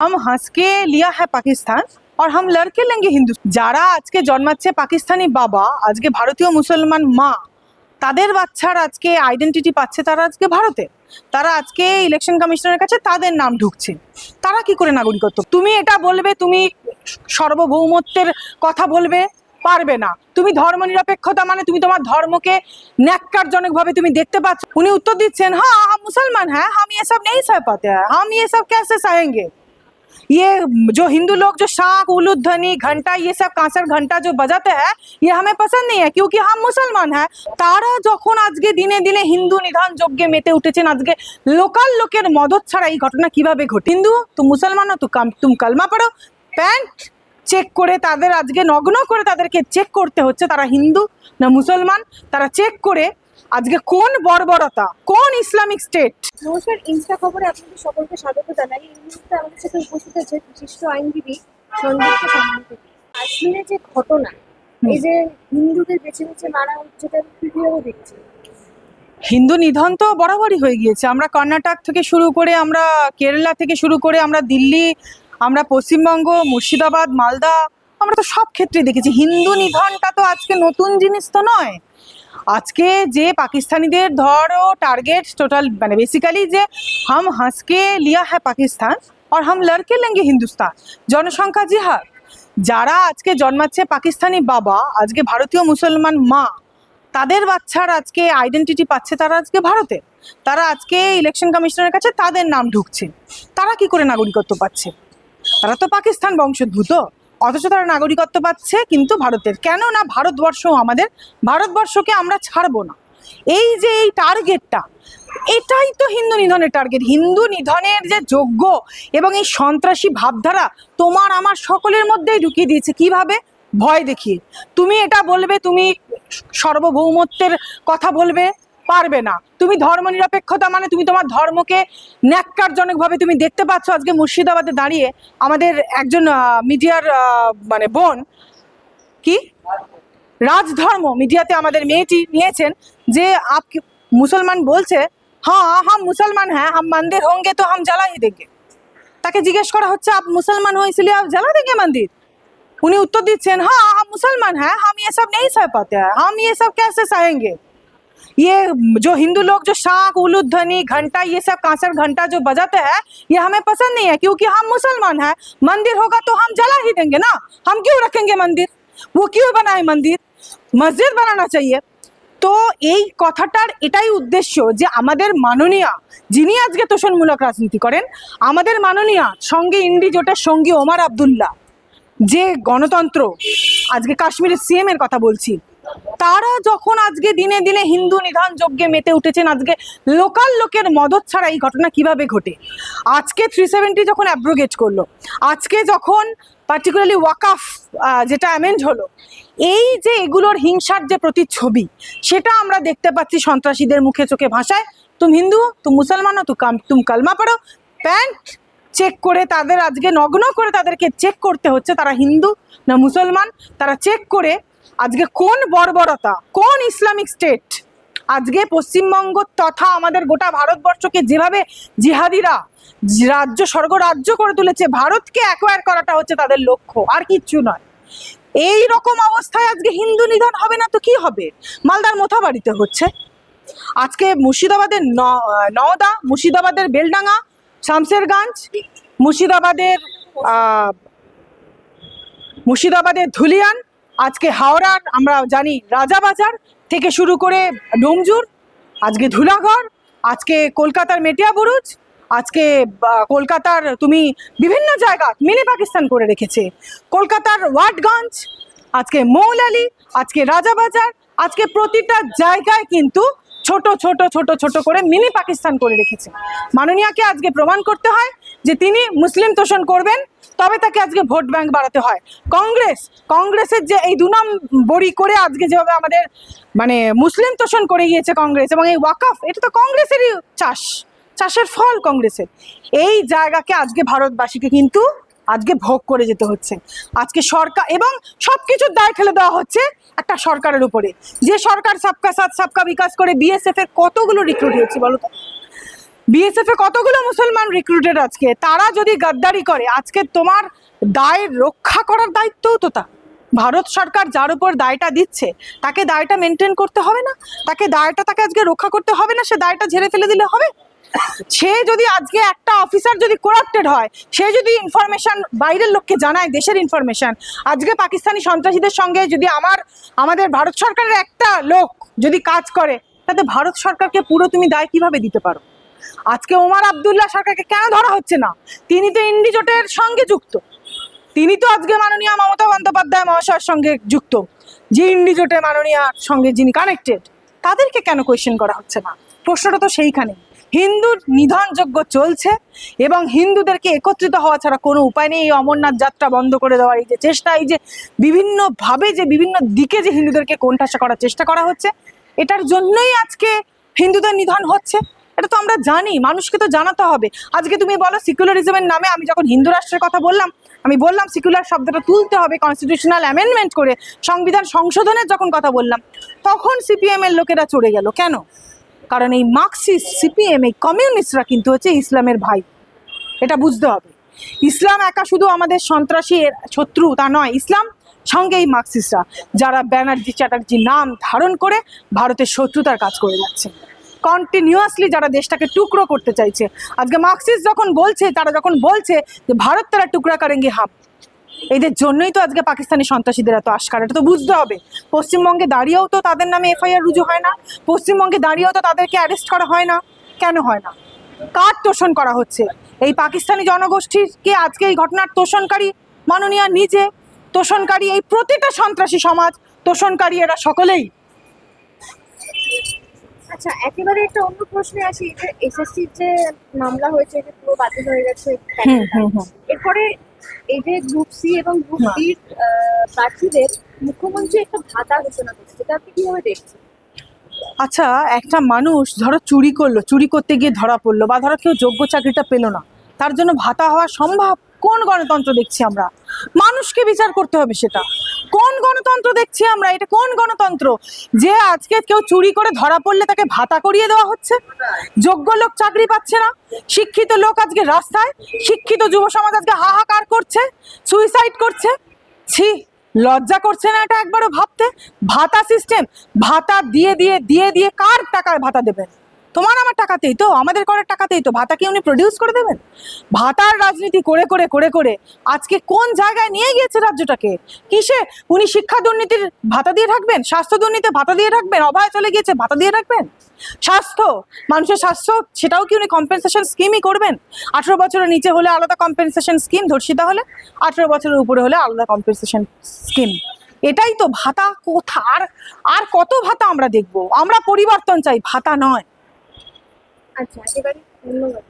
হাম হাসকে লিয়া হ্যাঁ পাকিস্তান আর হাম লড়কে লেঙ্গে হিন্দু যারা আজকে জন্মাচ্ছে পাকিস্তানি বাবা আজকে ভারতীয় মুসলমান মা তাদের বাচ্চার আজকে আইডেন্টিটি পাচ্ছে তারা আজকে ভারতে তারা আজকে ইলেকশন কমিশনের কাছে তাদের নাম ঢুকছে। তারা কি করে নাগরিকত্ব? তুমি এটা বলবে, তুমি সর্বভৌমত্বের কথা বলবে, পারবে না। তুমি ধর্ম নিরপেক্ষতা মানে তুমি তোমার ধর্মকে ন্যাক্কারজনকভাবে তুমি দেখতে পাচ্ছ। উনি উত্তর দিচ্ছেন হ্যাঁ মুসলমান হ্যাঁ আমি এসব নেই সহ পাতে হ্যাঁ আমি এসব ক্যাসে সাহেঙ্গে ये जो हिंदू लोग जो शाख उलूद ध्वनि घंटा ये सब कांसर घंटा जो बजाते हैं ये हमें पसंद नहीं है क्योंकि हम मुसलमान हैं তারা যখন আজকে দিনে দিনে হিন্দু নিধান যজ্ঞে মেতে উঠেছেন আজকে লোকাল লোকের মদত ছাড়া এই ঘটনা কিভাবে ঘটে হিন্দু তো মুসলমান তো তুম কালমা পড়ো প্যান্ট চেক করে তাদের আজকে নগ্ন করে তাদেরকে চেক করতে হচ্ছে তারা হিন্দু না মুসলমান তারা চেক করে আজকে কোন বর্বরতা? কোন ইসলামিক স্টেট নমস্কার ইনস্টা খবরে আপনাদের সকলকে স্বাগত জানাই। এই মুহূর্তে আমাদের সাথে উপস্থিত আছে বিশিষ্ট আইনজীবী সম্মানিত কাশ্মীরে যে ঘটনা এই যে হিন্দুদের বেছে বেছে মারা হচ্ছে তার ভিডিও দেখছি। হিন্দু নিধন তো বরাবরই হয়ে গিয়েছে। আমরা কর্ণাটক থেকে শুরু করে আমরা কেরালা থেকে শুরু করে আমরা দিল্লি আমরা পশ্চিমবঙ্গ মুর্শিদাবাদ মালদা আমরা তো সব ক্ষেত্রে দেখেছি। হিন্দু নিধনটা তো আজকে নতুন জিনিস তো নয়। আজকে যে পাকিস্তানিদের ধরো টার্গেট টোটাল মানে বেসিক্যালি যে হাম হাসকে লিয়া হ্যাঁ পাকিস্তান আর হাম লড়কে লেঙ্গে হিন্দুস্তান। জনসংখ্যা জিহাদ। যারা আজকে জন্মাচ্ছে পাকিস্তানি বাবা, আজকে ভারতীয় মুসলমান মা, তাদের বাচ্চার আজকে আইডেন্টিটি পাচ্ছে তারা আজকে ভারতে। তারা আজকে ইলেকশন কমিশনের কাছে তাদের নাম ঢুকছে। তারা কি করে নাগরিকত্ব পাচ্ছে? তারা তো পাকিস্তান বংশোদ্ভূত। অথচ তারা নাগরিকত্ব পাচ্ছে কিন্তু ভারতের। কেন না ভারতবর্ষ আমাদের, ভারতবর্ষকে আমরা ছাড়বো না। এই যে এই টার্গেটটা এটাই তো হিন্দু নিধনের টার্গেট হিন্দু নিধনের যে যোগ্য এবং এই সন্ত্রাসী ভাবধারা তোমার আমার সকলের মধ্যেই ঢুকিয়ে দিয়েছে। কীভাবে? ভয় দেখিয়ে। তুমি এটা বলবে, তুমি সর্বভৌমত্বের কথা বলবে পারবে না। তুমি ধর্ম নিরপেক্ষতা মানে তুমি তোমার ধর্মকে ন্যাক্কারজনকভাবে তুমি দেখতে পাচ্ছ আজকে মুর্শিদাবাদে দাঁড়িয়ে। আমাদের একজন মিডিয়ার মানে বোন, কি? রাজধর্ম মিডিয়াতে আমাদের মেয়েটি নিয়েছেন যে আপ মুসলমান বলছে হ্যাঁ হাম মুসলমান হ্যাঁ হাম মন্দির হোঙ্গে তো হাম জ্বালাই দেখে তাকে জিজ্ঞেস করা হচ্ছে, আপ মুসলমান হয়েছিল ইসলিয়ে আপ জ্বালা দেখে মন্দির? উনি উত্তর দিচ্ছেন হ্যাঁ হাম মুসলমান হ্যাঁ হাম ইয়ে এসব নেই সহ পাতে হ্যাঁ, হাম এসব সব ক্যাসে সহেঙ্গে ये जो हिंदू लोग जो शाख उलूद ध्वनि घंटा ये सब कांसर घंटा जो बजाते हैं ये हमें पसंद नहीं है क्योंकि हम मुसलमान हैं मंदिर होगा तो हम जला ही देंगे ना हम क्यों रखेंगे मंदिर वो क्यों बनाए मंदिर মসজিদ বানানো চাইয়ে তো এই কথাটার এটাই উদ্দেশ্য যে আমাদের মাননীয়া যিনি আজকে তোষণমূলক রাজনীতি করেন আমাদের মাননীয়া সঙ্গে ইন্ডি জোটের সঙ্গী ওমার আবদুল্লাহ যে গণতন্ত্র আজকে কাশ্মীরের সিএম এর কথা বলছি তারা যখন আজকে দিনে দিনে হিন্দু নিধান যজ্ঞে মেতে উঠেছেন, আজকে লোকাল লোকের মদত ছাড়া এই ঘটনা কীভাবে ঘটে? আজকে থ্রি সেভেন্টি যখন অ্যাব্রোগেট করল, আজকে যখন পার্টিকুলারলি ওয়াকাফ যেটা অ্যামেন্ড হলো, এই যে এগুলোর হিংসার যে প্রতিচ্ছবি, সেটা আমরা দেখতে পাচ্ছি সন্ত্রাসীদের মুখে চোখে ভাষায় তুমি হিন্দু, তুম মুসলমান তু কাম, তুম কালমা পড়ো। প্যান্ট চেক করে তাদের আজকে নগ্ন করে তাদেরকে চেক করতে হচ্ছে, তারা হিন্দু না মুসলমান, তারা চেক করে আজকে কোন বর্বরতা? কোন ইসলামিক স্টেট আজকে পশ্চিমবঙ্গ তথা আমাদের গোটা ভারতবর্ষকে যেভাবে জিহাদিরা রাজ্য স্বর্গ রাজ্য করে তুলেছে, ভারতকে অ্যাকোয়ার করাটা হচ্ছে তাদের লক্ষ্য। আর কিচ্ছু নয়। এই রকম অবস্থায় আজকে হিন্দু নিধন হবে না তো কি হবে? মালদার মোথাবাড়িতে হচ্ছে। আজকে মুর্শিদাবাদের নওদা, মুর্শিদাবাদের বেলডাঙ্গা শামসেরগঞ্জ মুর্শিদাবাদের মুর্শিদাবাদের ধুলিয়ান আজকে হাওড়ার আমরা জানি রাজাবাজার থেকে শুরু করে ডোমজুর, আজকে ধুলাঘর, আজকে কলকাতার মেটিয়া বুরুজ, আজকে কলকাতার তুমি বিভিন্ন জায়গা মিনি পাকিস্তান করে রেখেছে। কলকাতার ওয়াটগঞ্জ, আজকে মৌলালি, আজকে রাজাবাজার আজকে প্রতিটা জায়গায় কিন্তু ছোট ছোট ছোট ছোট করে মিনি পাকিস্তান করে রেখেছে। মাননীয়াকে আজকে প্রমাণ করতে হয় যে তিনি মুসলিম তোষণ করবেন, তবে তাকে আজকে ভোট ব্যাংক বাড়াতে হয়। কংগ্রেস, কংগ্রেসের যে এই দু বড়ি করে আজকে যেভাবে আমাদের মানে মুসলিম তোষণ করে গিয়েছে কংগ্রেস এবং এই ওয়াকাফ, এটা তো কংগ্রেসেরই চাষ, চাষের ফল কংগ্রেসের। এই জায়গাকে আজকে ভারতবাসীকে কিন্তু আজকে ভোগ করে যেতে হচ্ছে। আজকে সরকার এবং সবকিছুর দায় ফেলে দেওয়া হচ্ছে একটা সরকারের উপরে। যে সরকার সাবকা সাথ, সাবকা বিকাশ করে বিএসএফ এর কতগুলো রিক্রুট হয়েছে বলো তো? বিএসএফ এ কতগুলো মুসলমান রিক্রুটেড আজকে? তারা যদি গাদ্দারি করে, আজকে তোমার দায় রক্ষা করার দায়িত্বও তো তা ভারত সরকার যার উপর দায়টা দিচ্ছে, তাকে দায়টা মেনটেন করতে হবে না? তাকে দায়টা তাকে আজকে রক্ষা করতে হবে না? সে দায়টা ঝেড়ে ফেলে দিলে হবে? সে যদি আজকে একটা অফিসার যদি করাপ্টেড হয়, সে যদি ইনফরমেশন বাইরের লোককে জানায়, দেশের ইনফরমেশন আজকে পাকিস্তানি সন্ত্রাসীদের সঙ্গে যদি আমার, আমাদের ভারত সরকারের একটা লোক যদি কাজ করে, তাতে ভারত সরকারকে পুরো তুমি দায় কীভাবে দিতে পারো? আজকে ওমর আবদুল্লাহ সরকারকে কেন ধরা হচ্ছে না? তিনি তো ইন্ডিজোটের সঙ্গে যুক্ত। তিনি তো আজকে মাননীয় মমতা বন্দ্যোপাধ্যায় মহাশয়ের সঙ্গে যুক্ত। যে ইন্ডি জোটে মাননীয়ার সঙ্গে যিনি কানেক্টেড তাদেরকে কেন কোয়েশ্চেন করা হচ্ছে না? প্রশ্নটা তো সেইখানে হিন্দুর নিধনযজ্ঞ চলছে এবং হিন্দুদেরকে একত্রিত হওয়া ছাড়া কোনো উপায় নেই। এই অমরনাথ যাত্রা বন্ধ করে দেওয়ার এই যে চেষ্টা, এই যে বিভিন্নভাবে যে বিভিন্ন দিকে যে হিন্দুদেরকে কোণঠাসা করার চেষ্টা করা হচ্ছে, এটার জন্যই আজকে হিন্দুদের নিধন হচ্ছে। এটা তো আমরা জানি, মানুষকে তো জানাতে হবে। আজকে তুমি বলো সিকুলারিজমের নামে আমি যখন হিন্দু রাষ্ট্রের কথা বললাম, আমি বললাম সিকুলার শব্দটা তুলতে হবে কনস্টিটিউশনাল অ্যামেন্ডমেন্ট করে সংবিধান সংশোধনের যখন কথা বললাম, তখন সিপিএম এর লোকেরা চড়ে গেল। কেন? কারণ এই মার্কসিস্ট সিপিএম এই কমিউনিস্টরা কিন্তু হচ্ছে ইসলামের ভাই। এটা বুঝতে হবে। ইসলাম একা শুধু আমাদের সন্ত্রাসী শত্রু তা নয়, ইসলাম সঙ্গে এই মার্কসিস্টরা যারা ব্যানার্জি চ্যাটার্জি নাম ধারণ করে ভারতের শত্রুতার কাজ করে যাচ্ছে। কন্টিনিউয়াসলি যারা দেশটাকে টুকরো করতে চাইছে, আজকে মার্কসিস্ট যখন বলছে, তারা যখন বলছে যে ভারত তারা টুকরা করেঙ্গে হাম এদের জন্যই তো আজকে পাকিস্তানি সন্ত্রাসীদের এত আশকার। এটা তো বুঝতে হবে। পশ্চিমবঙ্গে দাঁড়িয়েও তো তাদের নামে এফআইআর রুজু হয় না। পশ্চিমবঙ্গে দাঁড়িয়েও তো তাদেরকে অ্যারেস্ট করা হয় না। কেন হয় না? কার তোষণ করা হচ্ছে? এই পাকিস্তানি জনগোষ্ঠীকে আজকে এই ঘটনার তোষণকারী? মাননীয়া নিজে তোষণকারী এই প্রতিটা সন্ত্রাসী সমাজ তোষণকারী এরা সকলেই। আচ্ছা একেবারে একটা অন্য প্রশ্নে আসি। যে এসএসসির যে মামলা হয়েছে যে পুরো বাতিল হয়ে গেছে এরপরে এই যে গ্রুপ সি এবং গ্রুপ হ্যাঁ। ডির প্রার্থীদের মুখ্যমন্ত্রী একটা ভাতা ঘোষণা করেছে সেটা আপনি কীভাবে দেখছেন? আচ্ছা একটা মানুষ ধরো চুরি করল চুরি করতে গিয়ে ধরা পড়ল বা ধরো কেউ যোগ্য চাকরিটা পেল না তার জন্য ভাতা হওয়া সম্ভব? কোন গণতন্ত্র দেখছি আমরা? মানুষকে বিচার করতে হবে সেটা। কোন গণতন্ত্র দেখছি আমরা? এটা কোন গণতন্ত্র? যে আজকে কেউ চুরি করে ধরা পড়লে তাকে ভাতা করিয়ে দেওয়া হচ্ছে? যোগ্য লোক চাকরি পাচ্ছে না। শিক্ষিত লোক আজকে রাস্তায়। শিক্ষিত যুব সমাজ আজকে হাহাকার করছে সুইসাইড করছে। ছি, লজ্জা করছে না এটা একবারও ভাবতে? ভাতা সিস্টেম ভাতা দিয়ে দিয়ে দিয়ে দিয়ে কার টাকায় ভাতা দেবেন? তোমার আমার টাকাতেই তো, আমাদের করার টাকাতেই তো। ভাতা কি উনি প্রডিউস করে দেবেন? ভাতার রাজনীতি করে করে করে করে আজকে কোন জায়গায় নিয়ে গিয়েছে রাজ্যটাকে? কিসে? উনি শিক্ষা দুর্নীতির ভাতা দিয়ে রাখবেন স্বাস্থ্য দুর্নীতি ভাতা দিয়ে রাখবেন অভয় চলে গিয়েছে, ভাতা দিয়ে রাখবেন স্বাস্থ্য? মানুষের স্বাস্থ্য, সেটাও কি উনি কম্পেনসেশন স্কিমই করবেন? আঠেরো বছরের নিচে হলে আলাদা কম্পেনসেশন স্কিম ধর্ষিতা হলে আঠেরো বছরের উপরে হলে আলাদা কম্পেনসেশন স্কিম এটাই তো ভাতা কোথা আর আর কত ভাতা আমরা দেখব? আমরা পরিবর্তন চাই, ভাতা নয়। আচ্ছা একেবারে ধন্যবাদ।